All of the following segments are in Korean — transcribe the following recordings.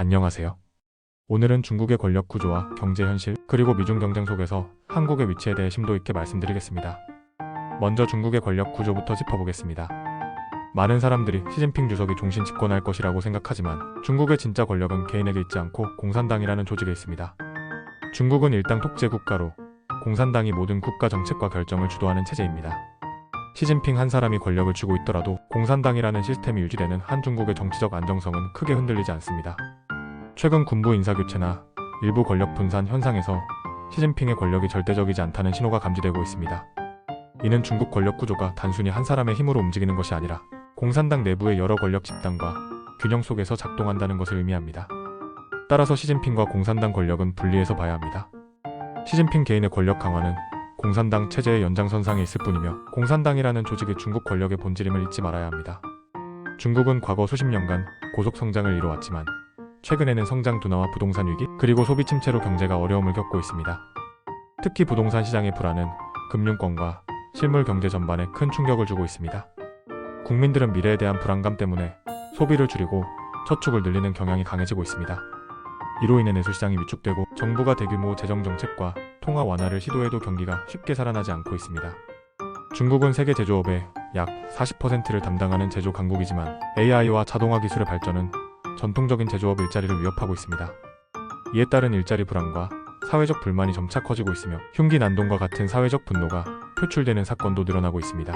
안녕하세요. 오늘은 중국의 권력 구조와 경제 현실, 그리고 미중 경쟁 속에서 한국의 위치에 대해 심도 있게 말씀드리겠습니다. 먼저 중국의 권력 구조부터 짚어보겠습니다. 많은 사람들이 시진핑 주석이 종신 집권할 것이라고 생각하지만 중국의 진짜 권력은 개인에게 있지 않고 공산당이라는 조직에 있습니다. 중국은 일당 독재 국가로 공산당이 모든 국가 정책과 결정을 주도하는 체제입니다. 시진핑 한 사람이 권력을 쥐고 있더라도 공산당이라는 시스템이 유지되는 한 중국의 정치적 안정성은 크게 흔들리지 않습니다. 최근 군부 인사교체나 일부 권력 분산 현상에서 시진핑의 권력이 절대적이지 않다는 신호가 감지되고 있습니다. 이는 중국 권력 구조가 단순히 한 사람의 힘으로 움직이는 것이 아니라 공산당 내부의 여러 권력 집단과 균형 속에서 작동한다는 것을 의미합니다. 따라서 시진핑과 공산당 권력은 분리해서 봐야 합니다. 시진핑 개인의 권력 강화는 공산당 체제의 연장선상에 있을 뿐이며 공산당이라는 조직이 중국 권력의 본질임을 잊지 말아야 합니다. 중국은 과거 수십 년간 고속 성장을 이뤄왔지만 최근에는 성장 둔화와 부동산 위기 그리고 소비 침체로 경제가 어려움을 겪고 있습니다. 특히 부동산 시장의 불안은 금융권과 실물 경제 전반에 큰 충격을 주고 있습니다. 국민들은 미래에 대한 불안감 때문에 소비를 줄이고 저축을 늘리는 경향이 강해지고 있습니다. 이로 인해 내수시장이 위축되고 정부가 대규모 재정 정책과 통화 완화를 시도해도 경기가 쉽게 살아나지 않고 있습니다. 중국은 세계 제조업의 약 40%를 담당하는 제조 강국이지만 AI와 자동화 기술의 발전은 전통적인 제조업 일자리를 위협하고 있습니다. 이에 따른 일자리 불안과 사회적 불만이 점차 커지고 있으며 흉기 난동과 같은 사회적 분노가 표출되는 사건도 늘어나고 있습니다.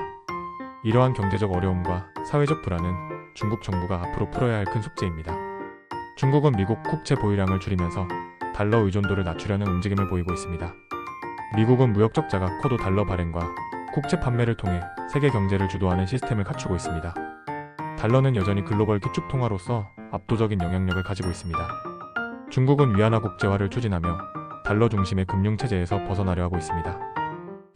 이러한 경제적 어려움과 사회적 불안은 중국 정부가 앞으로 풀어야 할 큰 숙제입니다. 중국은 미국 국채 보유량을 줄이면서 달러 의존도를 낮추려는 움직임을 보이고 있습니다. 미국은 무역 적자가 커도 달러 발행과 국채 판매를 통해 세계 경제를 주도하는 시스템을 갖추고 있습니다. 달러는 여전히 글로벌 기축 통화로서 압도적인 영향력을 가지고 있습니다. 중국은 위안화 국제화를 추진하며 달러 중심의 금융 체제에서 벗어나려 하고 있습니다.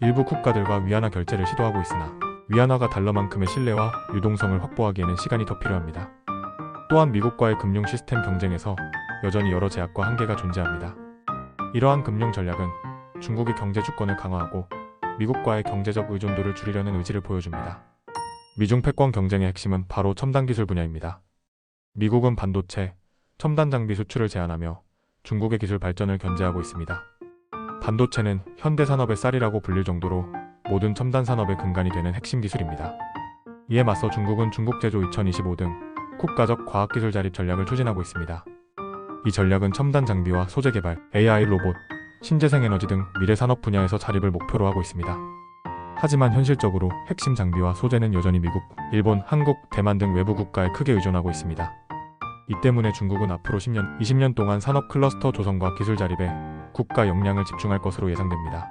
일부 국가들과 위안화 결제를 시도하고 있으나 위안화가 달러만큼의 신뢰와 유동성을 확보하기에는 시간이 더 필요합니다. 또한 미국과의 금융 시스템 경쟁에서 여전히 여러 제약과 한계가 존재합니다. 이러한 금융 전략은 중국의 경제 주권을 강화하고 미국과의 경제적 의존도를 줄이려는 의지를 보여줍니다. 미중 패권 경쟁의 핵심은 바로 첨단 기술 분야입니다. 미국은 반도체, 첨단 장비 수출을 제한하며 중국의 기술 발전을 견제하고 있습니다. 반도체는 현대 산업의 쌀이라고 불릴 정도로 모든 첨단 산업의 근간이 되는 핵심 기술입니다. 이에 맞서 중국은 중국 제조 2025 등 국가적 과학기술 자립 전략을 추진하고 있습니다. 이 전략은 첨단 장비와 소재 개발, AI 로봇, 신재생 에너지 등 미래 산업 분야에서 자립을 목표로 하고 있습니다. 하지만 현실적으로 핵심 장비와 소재는 여전히 미국, 일본, 한국, 대만 등 외부 국가에 크게 의존하고 있습니다. 이 때문에 중국은 앞으로 10년, 20년 동안 산업 클러스터 조성과 기술 자립에 국가 역량을 집중할 것으로 예상됩니다.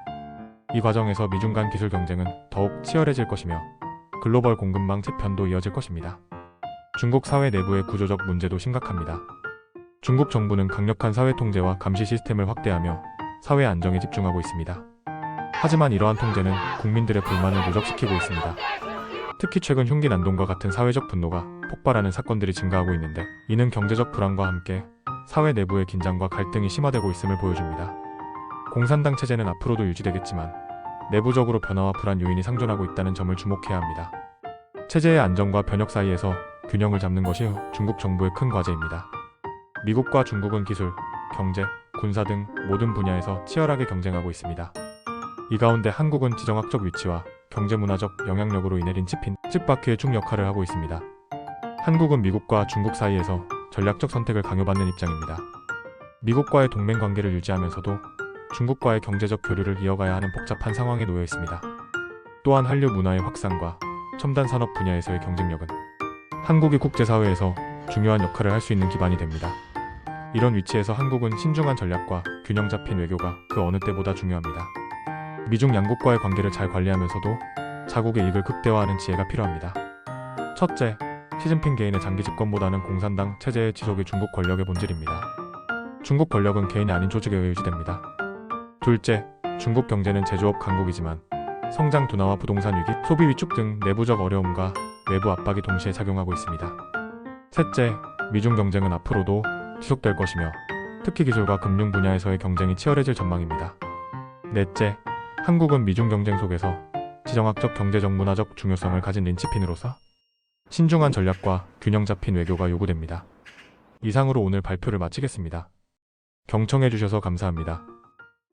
이 과정에서 미중 간 기술 경쟁은 더욱 치열해질 것이며 글로벌 공급망 재편도 이어질 것입니다. 중국 사회 내부의 구조적 문제도 심각합니다. 중국 정부는 강력한 사회 통제와 감시 시스템을 확대하며 사회 안정에 집중하고 있습니다. 하지만 이러한 통제는 국민들의 불만을 누적시키고 있습니다. 특히 최근 흉기 난동과 같은 사회적 분노가 폭발하는 사건들이 증가하고 있는데 이는 경제적 불안과 함께 사회 내부의 긴장과 갈등이 심화되고 있음을 보여줍니다. 공산당 체제는 앞으로도 유지되겠지만 내부적으로 변화와 불안 요인이 상존하고 있다는 점을 주목해야 합니다. 체제의 안정과 변혁 사이에서 균형을 잡는 것이 중국 정부의 큰 과제입니다. 미국과 중국은 기술, 경제, 군사 등 모든 분야에서 치열하게 경쟁하고 있습니다. 이 가운데 한국은 지정학적 위치와 경제 문화적 영향력으로 인해 린치핀, 찝바퀴의 중 역할을 하고 있습니다. 한국은 미국과 중국 사이에서 전략적 선택을 강요받는 입장입니다. 미국과의 동맹 관계를 유지하면서도 중국과의 경제적 교류를 이어가야 하는 복잡한 상황에 놓여 있습니다. 또한 한류 문화의 확산과 첨단 산업 분야에서의 경쟁력은 한국이 국제사회에서 중요한 역할을 할 수 있는 기반이 됩니다. 이런 위치에서 한국은 신중한 전략과 균형 잡힌 외교가 그 어느 때보다 중요합니다. 미중 양국과의 관계를 잘 관리하면서도 자국의 이익을 극대화하는 지혜가 필요합니다. 첫째, 시진핑 개인의 장기 집권보다는 공산당 체제의 지속이 중국 권력의 본질입니다. 중국 권력은 개인이 아닌 조직에 의해 유지됩니다. 둘째, 중국 경제는 제조업 강국이지만 성장 둔화와 부동산 위기, 소비 위축 등 내부적 어려움과 외부 압박이 동시에 작용하고 있습니다. 셋째, 미중 경쟁은 앞으로도 지속될 것이며 특히 기술과 금융 분야에서의 경쟁이 치열해질 전망입니다. 넷째, 한국은 미중 경쟁 속에서 지정학적 경제적 문화적 중요성을 가진 린치핀으로서 신중한 전략과 균형 잡힌 외교가 요구됩니다. 이상으로 오늘 발표를 마치겠습니다. 경청해 주셔서 감사합니다.